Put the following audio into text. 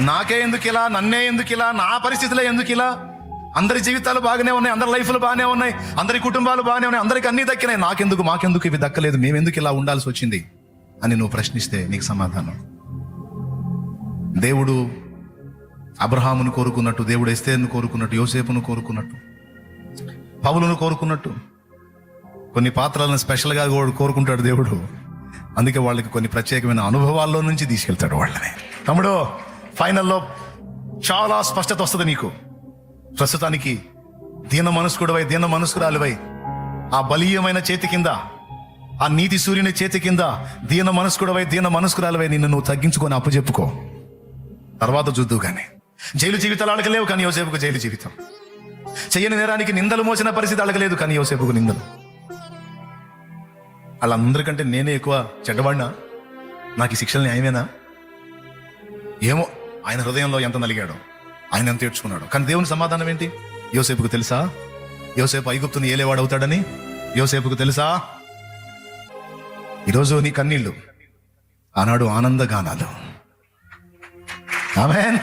నాకే ఎందుకు ఇలా నన్నే ఎందుకు ఇలా నా పరిస్థితిలో ఎందుకు ఇలా అందరి జీవితాలు బాగానే ఉన్నాయి అందరి లైఫ్లు బాగానే ఉన్నాయి అందరి కుటుంబాలు బాగానే ఉన్నాయి అందరికి అన్ని దక్కినాయి. నాకెందుకు మాకెందుకు ఇవి దక్కలేదు? మేమెందుకు ఇలా ఉండాల్సి వచ్చింది? అని నువ్వు ప్రశ్నిస్తే నీకు సమాధానం. దేవుడు అబ్రహామును కోరుకున్నట్టు దేవుడు ఎస్తేను కోరుకున్నట్టు యోసేపును కోరుకున్నట్టు పౌలును కోరుకున్నట్టు కొన్ని పాత్రలను స్పెషల్గా కో- కోరుకుంటాడు దేవుడు. అందుకే వాళ్ళకి కొన్ని ప్రత్యేకమైన అనుభవాల్లో నుంచి తీసుకెళ్తాడు వాళ్ళని. తమ్ముడు ఫైనల్లో చాలా స్పష్టత వస్తుంది నీకు. ప్రస్తుతానికి దీన మనస్కుడవై దీన మనస్కురాలివై ఆ బలీయమైన చేతి కింద ఆ నీతి సూర్యుని చేతి కింద దీన మనస్కుడవై దీన మనస్కురాలివై నిన్ను నువ్వు తగ్గించుకొని అప్పచెప్పుకో తర్వాత చూద్దు కానీ జైలు జీవితాలు అడగలేవు కానీ యోసేపుకు జైలు జీవితం. చెయ్యని నేరానికి నిందలు మోసిన పరిస్థితి అడగలేదు కానీ యోసేపుకు నిందలు. వాళ్ళందరికంటే నేనే ఎక్కువ చెడ్డవాడినా? నాకు ఈ శిక్షలు న్యాయమేనా? ఏమో ఆయన హృదయంలో ఎంత నలిగాడో ఆయన ఎంత ఏడ్చుకున్నాడు. కానీ దేవుని సమాధానం ఏంటి? యోసేపుకు తెలుసా? యోసేపు ఐగుప్తుని ఏలేవాడు అవుతాడని? యోసేపుకు తెలుసా? ఈరోజు నీ కన్నీళ్ళు ఆనాడు ఆనందగానాలు. ఆమెన్.